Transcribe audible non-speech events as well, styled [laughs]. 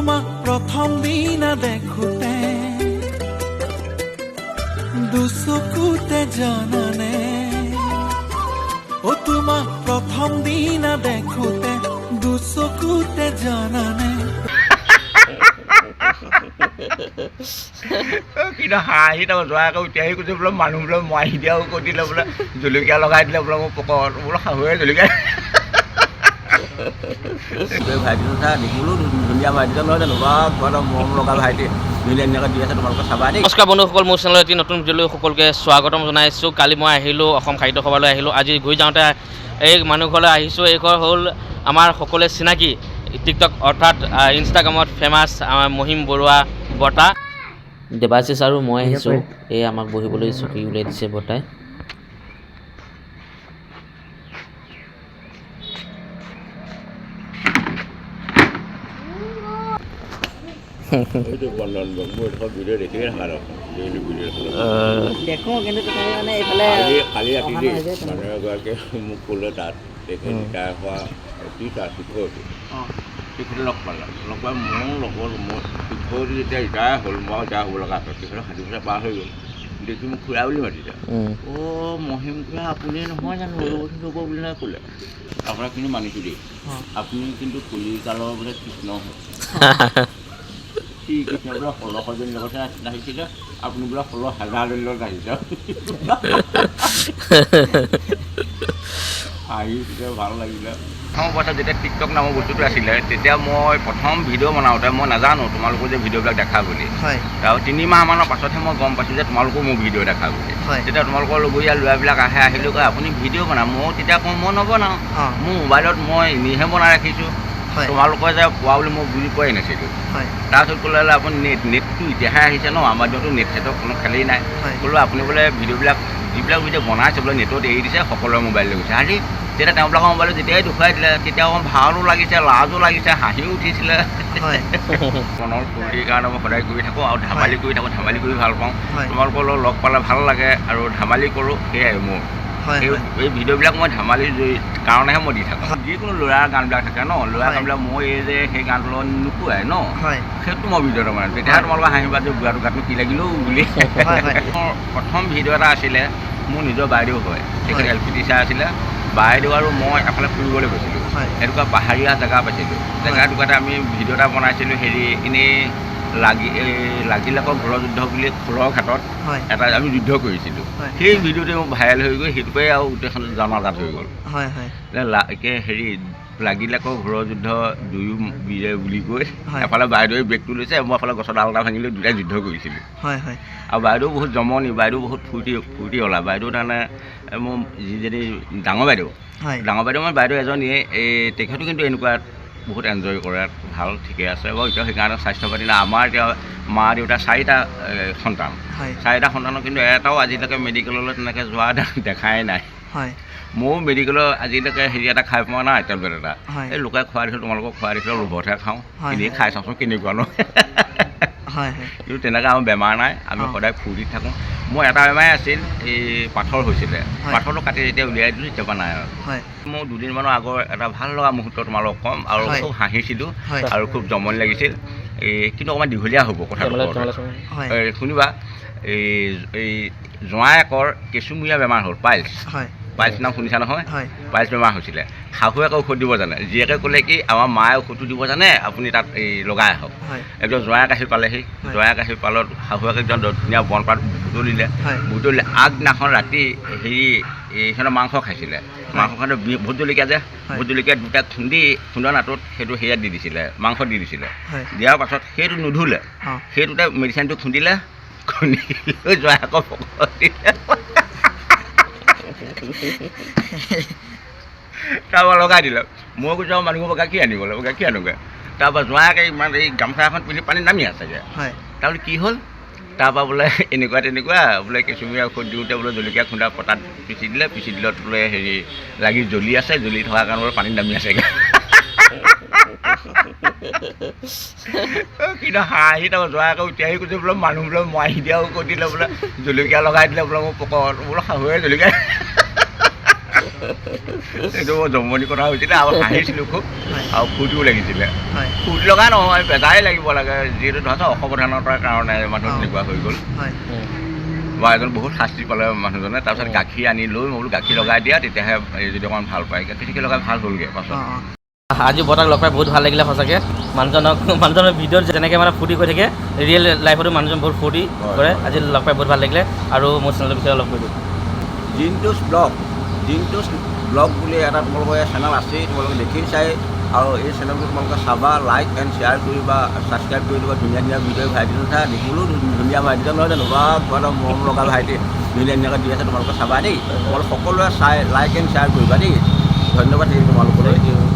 তোমাক প্ৰথম দিনা দেখোতে দুচকুতে জানানে। অ তোমাক প্ৰথম দিনা দেখোতে দুচকুতে জানানে। কিন্তু হাঁহি তাৰ যোৱা আকৌ উঠি আহি কৈছে, বোলে মানুহ বোলে মাৰি দিয়াও কৈ দিলে বোলে, জলকীয়া লগাই দিলে বোলে মোৰ পকৰত, বোলে শাহুৱে জলকীয়া ভাইটিটো চা দেখিবলৈও ধুনীয়া ভাইটিজন নহয় জানো বা কিবা এটা মৰম লগা ভাইটি। ধুনীয়া ধুনীয়াকৈ দি আছে তোমালোকে চাবা দেই। নমস্কাৰ বন্ধুসকল মোৰ চেনেলত এটি নতুন ভিডিঅ'লৈ সকলোকে স্বাগতম জনাইছোঁ। কালি মই আহিলোঁ অসম খাদ্য সভালৈ আহিলোঁ। আজি ঘূৰি যাওঁতে এই মানুহ ঘৰলৈ আহিছোঁ। এই ঘৰ হ'ল আমাৰ সকলোৱে চিনাকি। টিকটক অৰ্থাৎ ইনষ্টাগ্ৰামত ফেমাছ আমাৰ মহিম বৰুৱা বৰ্তা। দেৱাশিষ আৰু মই আহিছোঁ। এই আমাক বহিবলৈ চকী উলিয়াই দিছে বৰ্তাই এইটো বন্ধন মোৰ এইডোখৰ ভিডিঅ' দেখিয়ে থাকা দেখোন ভিডিঅ' দেখোঁ কিন্তু তথাপি মানে এইফালে কালি কালি ৰাতি অহা দেই নাই যে মানুহ এগৰাকীয়ে মোক ক'লে তাত তেখেত ৰিটায়াৰ হোৱা শিক্ষয়িত্ৰী তেখেতে লগ পালে লগ পাই মোৰ লগৰ মোৰ শিক্ষয়িত্ৰী যেতিয়া ৰিটায়াৰ হ'ল মই ৰিটায়াৰ হ'ব লগা আছিল তেখেতৰ ষাঠি বছৰ পাৰ হৈ গ'ল দেখি মোক খুৰা বুলি মাতিছে অ' মহিম খুৰা আপুনি নহয় জানো ৰঘুপতি নব বুলি নাই ক'লে আপোনাক কিন্তু মানিছোঁ দেই আপুনি কিন্তু কলিকালৰ বোলে কৃষ্ণ হয় কি কৃষ্ণ বোলে ষোল্ল সজনীৰ লগত আহিছিলে আপুনি বোলে ষোল্ল হাজাৰজনীৰ লগত আহিছে আহিছিলে ভাল লাগিলে। প্ৰথম অৱস্থাত যেতিয়া টিকটক নামৰ বস্তুটো আছিলে তেতিয়া মই প্ৰথম ভিডিঅ' বনাওঁতে মই নাজানো তোমালোকৰ যে ভিডিঅ'বিলাক দেখা বুলি। হয়। আৰু তিনিমাহমানৰ পাছতহে মই গম পাইছোঁ যে তোমালোকেও মোৰ ভিডিঅ' দেখা বুলি। হয়। তেতিয়া তোমালোকৰ লগৰীয়া ল'ৰাবিলাক আহে আহিলেও কয় আপুনি ভিডিঅ' বনাওঁ মই তেতিয়া কওঁ মই নবনাওঁ। মোৰ মোবাইলত মই এনেইহে বনাই ৰাখিছোঁ। হয়। তোমালোকে যে পোৱা বুলি মই বুজি পোৱাই নাছিলোঁ। তাৰপিছত ক'লে আপুনি নেট নেটটো এতিয়াহে আহিছে ন আমাৰ দিনতো নেট চেটৰ কোনো খেলেই নাই। ক'লো আপুনি বোলে ভিডিঅ'বিলাক যিবিলাক ভিডিঅ' বনাইছে বোলে নেটত এৰি দিছে সকলোৰে মোবাইল লৈ গৈছে। আৰে তেতিয়া তেওঁবিলাকৰ মোবাইলত যেতিয়াই দেখুৱাই দিলে তেতিয়া অকণ ভালো লাগিছে লাজো লাগিছে হাঁহিও উঠিছিলে। [laughs] মনৰ ফূৰ্তিৰ কাৰণে মই সদায় কৰি থাকোঁ আৰু ধেমালি কৰি থাকোঁ ধেমালি কৰি ভাল পাওঁ। তোমালোকৰ লগত লগ পালে ভাল লাগে আৰু ধেমালি কৰোঁ সেয়াই মোৰ। এই ভিডিঅ'বিলাক মই ধেমালিৰ জৰি- কাৰণেহে মই দি থাকোঁ। যিকোনো ল'ৰাৰ গানবিলাক থাকে ন হয়। গানবিলাক মই এই যে সেই গানটো লগত নোপোৱাই ন সেইটো মই ভিডিঅ'ত মানে তেতিয়াহে তোমালোকে হাঁহিবা যে বুঢ়াটো গানটো কি লাগিলেও বুলি। মোৰ প্ৰথম ভিডিঅ' এটা আছিলে মোৰ নিজৰ বাইদেউ হয়। তেখেত। এল পি টিচাৰ আছিলে। বাইদেউ আৰু মই এফালে ফুৰিবলৈ গৈছিলোঁ। এনেকুৱা পাহাৰীয়া জেগা পাইছিলোঁ। জেগা টুকুৰাতে আমি ভিডিঅ' এটা বনাইছিলোঁ হেৰি এনেই লাগি লাগিলাকৰ ঘৰৰ যুদ্ধ বুলি খোলৰ ঘাটত এটা আমি যুদ্ধ কৰিছিলোঁ। সেই ভিডিঅ'টোৱে মোৰ ভাইৰেল হৈ গৈ সেইটোকে আৰু গোটেইখন জনাজাত হৈ গ'ল। হয় হয়। একে হেৰি লাগিলাকৰ ঘৰৰ যুদ্ধ দুয়ো বীৰে বুলি কৈ। এফালে বাইদেৱে বেগটো লৈছে মই এফালে গছৰ ডাল এটা ভাঙিলৈ দুটাই যুদ্ধ কৰিছিলোঁ। হয় হয়। আৰু বাইদেউ বহুত জমনি বাইদেউ বহুত ফূৰ্তি ফূৰ্তি ওলা বাইদেউ তাৰমানে মোৰ যিজনী ডাঙৰ বাইদেউ হয়। ডাঙৰ বাইদেউ মই বাইদেউ এজনীয়ে এই তেখেতো কিন্তু এনেকুৱা বহুত এনজয় কৰে ভালো ঠিকে আছে। বাৰু এতিয়া সেইকাৰণে স্বাস্থ্য পাতি নাই আমাৰ এতিয়া মা দেউতা চাৰিটা সন্তান। চাৰিটা সন্তানৰ কিন্তু এটাও আজিলৈকে মেডিকেললৈ তেনেকৈ যোৱা [laughs] দেখাই নাই। হয়। ময়ো মেডিকেলৰ আজিলৈকে হেৰি এটা খাই পোৱা নাই টেবলেট এটা। এই লোকে খোৱা দেখিলোঁ তোমালোকক খোৱা দেখিলোঁ লোভতহে খাওঁ। এনেই খাই চাওঁচোন কেনেকুৱা ন হয় হয়। কিন্তু তেনেকৈ আমাৰ বেমাৰ নাই আমি সদায় ফূৰ্তিত থাকোঁ। মোৰ এটা বেমাৰে আছিল এই পাথৰ হৈছিলে। পাথৰটো কাটি যেতিয়া উলিয়াই দিলোঁ তেতিয়াৰ নাই আৰু। মোৰ দুদিনমানৰ আগৰ এটা ভালো লগা মুহূৰ্ত তোমালোকক ক'ম আৰু খুব হাঁহিছিলোঁ আৰু খুব জমনি লাগিছিল। এই কিন্তু অকণমান দীঘলীয়া হ'ব কথাটো। হয়। শুনিবা এই এই জোঁৱায়েকৰ কেঁচুমূৰীয়া বেমাৰ হ'ল পাইলছ। হয়। পাইলছ নাম শুনিছা নহয়? হয়। পাইলছ বেমাৰ হৈছিলে। শাহুৱেকে ঔষধ দিব জানে। জীয়েকে ক'লে কি আমাৰ মায়ে ঔষধটো দিব জানে আপুনি তাত এই লগাই আহক। একদম জোঁৱায়েক আহি পালেহি। হয়। জোঁৱায়েক আহি পালত শাহুৱেকে একদম ধুনীয়া বনপাত বুটলিলে। বুটলিলে। আগদিনাখন ৰাতি হেৰি এই সিহঁতে মাংস খাইছিলে। মাংস খাওঁতে বি- ভোট জলকীয়া যে। ভোট জলকীয়া দুটা খুন্দি খুন্দা নাটত সেইটো সেয়াত দি দিছিলে মাংস দি দিছিলে। দিয়াৰ পাছত সেইটো নুধুলে। সেইটোতে মেডিচিনটো খুন্দিলে খুন্দি লৈ জোঁৱায়েকৰ পকৰত তাৰপৰা লগাই দিলে মই কৈছোঁ আৰু মানুহৰ পৰা গাখীৰ আনিবলৈ গাখীৰ আনোগৈ তাৰপৰা জোঁৱায়েকে ইমান এই গামোচা এখন পিন্ধি পানীত নামি আছেগৈ হয় তাৰপিছত কি হ'ল তাৰপৰা বোলে এনেকুৱা তেনেকুৱা বোলে কেঁচুমীয়া ঔষধ দিওঁতে বোলে জলকীয়া খুন্দা পতাত পিচি দিলে পিচি দিলত বোলে হেৰি লাগি জ্বলি আছে জ্বলি থকাৰ কাৰণে বোলে পানীত নামি আছেগৈ কিন্তু হাঁহি তাৰ জোঁৱায়েকে উঠি আহি কৈছে বোলে মানুহ বোলে মাৰি দিয়াও কৈ দিলে বোলে জলকীয়া লগাই দিলে বোলে মোৰ পকৰত বোলে শাহুৱে জলকীয়া এইটো বৰ জমনি কথা হৈছিলে আৰু হাঁহিছিলোঁ খুব। আৰু ফূৰ্তিও লাগিছিলে। হয়। ফূৰ্তি লগা নহয় বেজাই লাগিব লাগে যিহেতু ধৰা অসাৱধানতাৰ কাৰণে মানুহ। তেনেকুৱা হৈ গ'ল। হয়। বা এজন বহুত শাস্তি পালে মানুহজনে তাৰপিছত। গাখীৰ আনি লৈ মই বোলো গাখীৰ লগাই দিয়া তেতিয়াহে এই যদি অকণমান ভাল পায় গাখীৰ চাখীৰ লগাই ভাল হ'লগৈ পাছত। আজি বৰতাক লগ পাই বহুত ভাল লাগিলে সঁচাকৈ। মানুহজনক মানুহজনৰ ভিডিঅ'ত যেনেকৈ মানে ফূৰ্তি কৰি থাকে ৰিয়েল লাইফতো মানুহজন বহুত ফূৰ্তি কৰে। আজি লগ পাই বহুত ভাল লাগিলে। আৰু মোৰ চেনেলৰ বিষয়ে অলপ কৈ দিওঁ। জিন্টুছ ব্লগ। জিন্টুছ ব্লগ বুলি এটা তোমালোকৰ চেনেল আছেই, তোমালোকে দেখি চাই। আৰু এই চেনেলটো তোমালোকে চাবা লাইক এণ্ড শ্বেয়াৰ কৰিবা ছাবস্ক্ৰাইব কৰি দিবা, ধুনীয়া ধুনীয়া ভিডিঅ' ভাইটি কথা দেখিবলৈও ধুনীয়া ভাইটি নহয় জানো? বা, কিবা এটা মৰম লগা ভাইটি ধুনীয়া ধুনীয়াকৈ দি আছে তোমালোকে চাবা দেই। তোমালোক সকলোৱে চাই লাইক এণ্ড শ্বেয়াৰ কৰিবা দেই। ধন্যবাদ থাকিল তোমালোকলৈ।